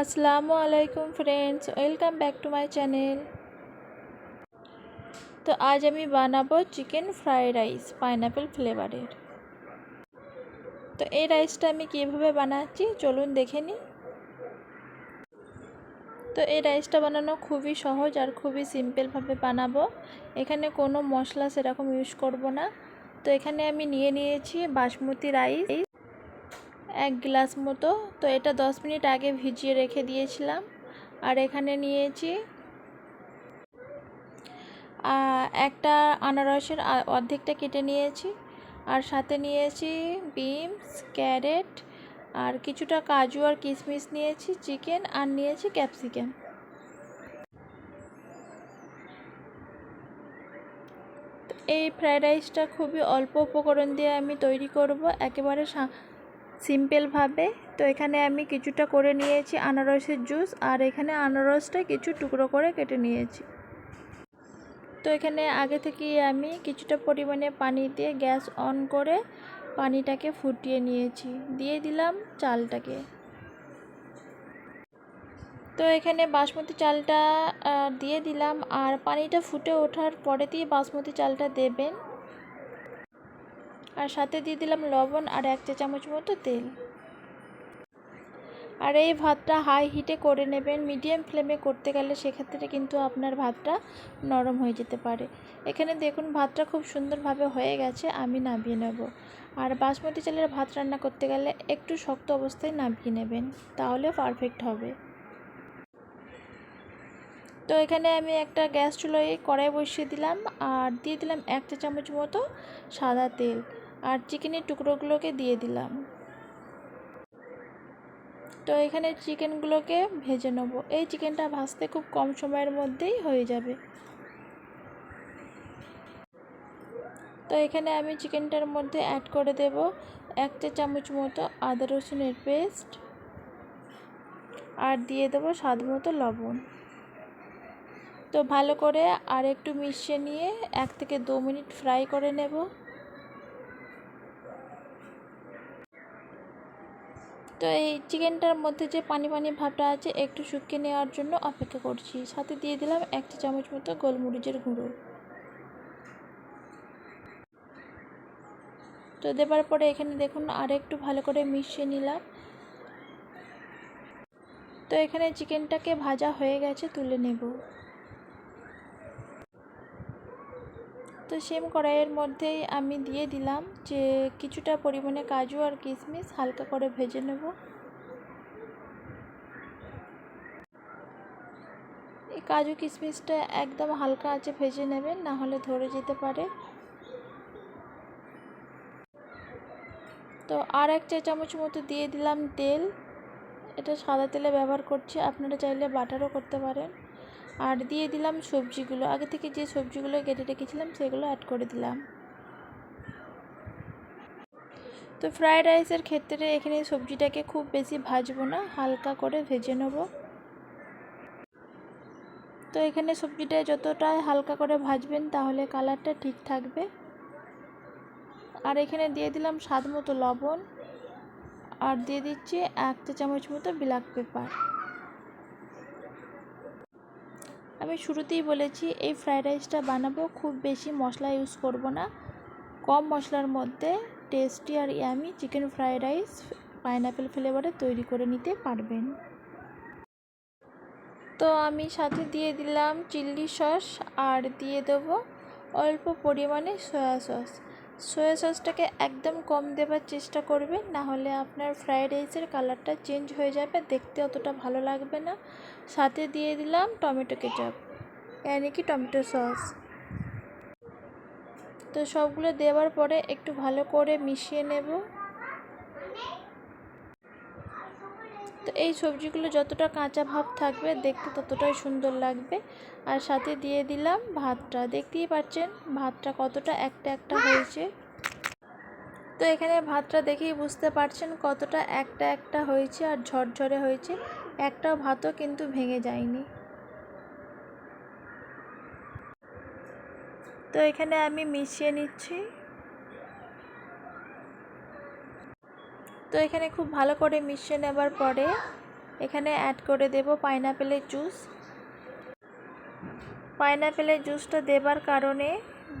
আসসালামু আলাইকুম friends welcome back to my channel তো আজ আমি বানাবো চিকেন ফ্রায়েড রাইস পাইনাপেল ফ্লেভারের তো এই রাইসটা আমি কীভাবে বানাচ্ছি চলুন দেখে নিই তো এই রাইসটা বানানো খুবই সহজ আর খুবই সিম্পলভাবে বানাবো। এখানে কোনো মশলা সেরকম ইউজ করব না। তো এখানে আমি নিয়ে নিয়েছি বাসমতি রাইস এক গ্লাস মতো। তো এটা দশ মিনিট আগে ভিজিয়ে রেখে দিয়েছিলাম। আর এখানে নিয়েছি একটা আনারসের অর্ধেকটা কেটে নিয়েছি। আর সাথে নিয়েছি বিনস, ক্যারেট, আর কিছুটা কাজু আর কিশমিশ নিয়েছি, চিকেন, আর নিয়েছি ক্যাপসিকাম। এই ফ্রায়েড রাইসটা খুবই অল্প উপকরণ দিয়ে আমি তৈরি করব। একেবারে সিম্পলভাবে। তো এখানে আমি কিছুটা করে নিয়েছি আনারসের জুস আর এখানে আনারসটা কিছু টুকরো করে কেটে নিয়েছি। তো এখানে আগে থেকেই আমি কিছুটা পরিমাণে পানি দিয়ে গ্যাস অন করে পানিটাকে ফুটিয়ে নিয়েছি। দিয়ে দিলাম চালটাকে। তো এখানে বাসমতি চালটা দিয়ে দিলাম আর পানিটা ফুটে ওঠার পরে দিয়ে বাসমতি চালটা দেবেন। আর সাথে দিয়ে দিলাম লবণ আর এক চা চামচ মতো তেল। আর এই ভাতটা হাই হিটে করে নেবেন। মিডিয়াম ফ্লেমে করতে গেলে সেক্ষেত্রে কিন্তু আপনার ভাতটা নরম হয়ে যেতে পারে। এখানে দেখুন ভাতটা খুব সুন্দরভাবে হয়ে গেছে, আমি নামিয়ে নেব। আর বাসমতি চালের ভাত রান্না করতে গেলে একটু শক্ত অবস্থায় নামিয়ে নেবেন, তাহলে পারফেক্ট হবে। তো এখানে আমি একটা গ্যাস চুলোয় কড়াই বসিয়ে দিলাম আর দিয়ে দিলাম এক চা চামচ মতো সাদা তেল। আর চিকেনের টুকরোগুলোকে দিয়ে দিলাম। তো এখানে চিকেনগুলোকে ভেজে নেব। এই চিকেনটা ভাজতে খুব কম সময়ের মধ্যেই হয়ে যাবে। তো এখানে আমি চিকেনটার মধ্যে অ্যাড করে দেব এক চা চামচ মতো আদা রসুনের পেস্ট আর দিয়ে দেবো স্বাদ মতো লবণ। তো ভালো করে আর একটু মিশিয়ে নিয়ে এক থেকে দু মিনিট ফ্রাই করে নেব। তো এই চিকেনটার মধ্যে যে পানি পানি ভাবটা আছে, একটু শুকিয়ে নেওয়ার জন্য অপেক্ষা করছি। সাথে দিয়ে দিলাম এক চা চামচ মতো গোলমরিচের গুঁড়ো। তো দেবার পরে এখানে দেখুন আর একটু ভালো করে মিশিয়ে নিলাম। তো এখানে চিকেনটাকে ভাজা হয়ে গেছে, তুলে নেব। তো সেম কড়াইয়ের মধ্যেই আমি দিয়ে দিলাম যে কিছুটা পরিমাণে কাজু আর কিশমিশ হালকা করে ভেজে নেব। এই কাজু কিশমিশটা একদম হালকা আছে ভেজে নেবেন, না হলে ধরে যেতে পারে। তো আর এক চা চামচ মতো দিয়ে দিলাম তেল। এটা সাদা তেলে ব্যবহার করছি, আপনারা চাইলে বাটারও করতে পারেন। আর দিয়ে দিলাম সবজিগুলো। আগে থেকে যে সবজিগুলো কেটে রেখেছিলাম, সেগুলো অ্যাড করে দিলাম। তো ফ্রায়েড রাইসের ক্ষেত্রে এখানে সবজিটাকে খুব বেশি ভাজবো না, হালকা করে ভেজে নেব। তো এখানে সবজিটা যতটা হালকা করে ভাজবেন, তাহলে কালারটা ঠিক থাকবে। আর এখানে দিয়ে দিলাম স্বাদ মতো লবণ। আর দিয়ে দিচ্ছি এক চা চামচ মতো ব্ল্যাক পেপার আমি শুরুতেই বলেছি, এই ফ্রায়েড রাইসটা বানাবো, খুব বেশি মশলা ইউজ করব না। কম মশলার মধ্যে টেস্টি আর yummy chicken fried rice pineapple ফ্লেভারে তৈরি করে নিতে পারবেন। তো আমি সাথে দিয়ে দিলাম চিল্লি সস আর দিয়ে দেবো অল্প পরিমাণে সয়া সস সয়া সসটাকে একদম কম দেবার চেষ্টা করবেন না হলে আপনার ফ্রায়েড রাইসের কালারটা চেঞ্জ হয়ে যাবে, দেখতে অতটা ভালো লাগবে না। সাথে দিয়ে দিলাম টমেটো কেচাপ এনে কি টমেটো সস তো সবগুলো দেওয়ার পরে একটু ভালো করে মিশিয়ে নেব। তো এই সবজিগুলো যতটা কাঁচা ভাব থাকবে দেখতে ততটাই সুন্দর লাগবে। আর সাথে দিয়ে দিলাম ভাতটা। দেখতেই পাচ্ছেন ভাতটা কতটা একটা একটা হয়েছে। তো এখানে ভাতটা দেখেই বুঝতে পারছেন কতটা একটা একটা হয়েছে আর ঝরঝরে হয়েছে। একটা ভাতও কিন্তু ভেঙে যায়নি। তো এখানে আমি মিশিয়ে নিচ্ছি। তো এখানে খুব ভালো করে মিশিয়ে নেবার পরে এখানে অ্যাড করে দেব পাইনাপেলের জুস পাইনাপেলের জুসটা দেবার কারণে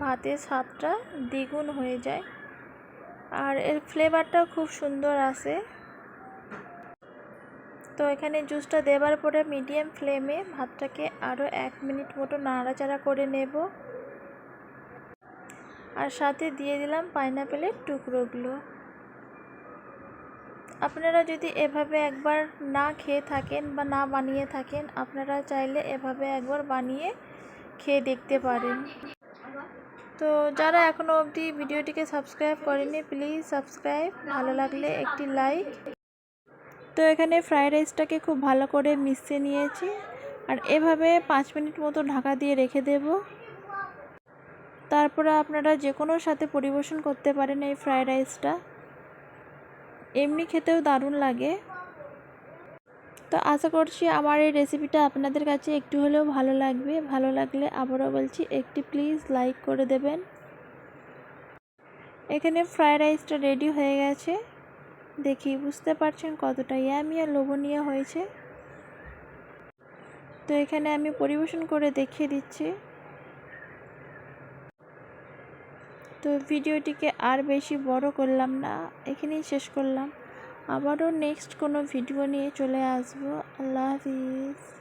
ভাতের স্বাদটা দ্বিগুণ হয়ে যায়। আর এর ফ্লেভারটাও খুব সুন্দর আসে তো এখানে জুসটা দেবার পরে মিডিয়াম ফ্লেমে ভাতটাকে আরও এক মিনিট মতো নাড়াচাড়া করে নেব। আর সাথে দিয়ে দিলাম পাইনাপেলের টুকরোগুলো। আপনারা যদি এভাবে একবার না খেয়ে থাকেন বা না বানিয়ে থাকেন, আপনারা চাইলে এভাবে একবার বানিয়ে খেয়ে দেখতে পারেন। তো যারা এখনও অবধি ভিডিওটিকে সাবস্ক্রাইব করেনি প্লিজ সাবস্ক্রাইব। ভালো লাগলে একটি লাইক। তো এখানে ফ্রায়েড রাইসটাকে খুব ভালো করে মিশিয়ে নিয়েছি। আর এভাবে পাঁচ মিনিট মতো ঢাকা দিয়ে রেখে দেব। তারপরে আপনারা যে কোনো সাথে পরিবেশন করতে পারেন এই ফ্রায়েড রাইসটা। এমনি খেতেও দারুণ লাগে। তো আশা করছি আমার এই রেসিপিটা আপনাদের কাছে একটু হলেও ভালো লাগবে। ভালো লাগলে আবারও বলছি, একটি প্লিজ লাইক করে দেবেন। এখানে ফ্রায়েড রাইসটা রেডি হয়ে গেছে। দেখি, বুঝতে পারছেন কতটা ইয়ামি আর লোভনীয় হয়েছে। তো এখানে আমি পরিবেশন করে দেখিয়ে দিচ্ছি। তো ভিডিওটিকে আর বেশি বড় করলাম না, এখানেই শেষ করলাম। আবারও নেক্সট কোনো ভিডিও নিয়ে চলে আসব। আল্লাহ হাফিজ।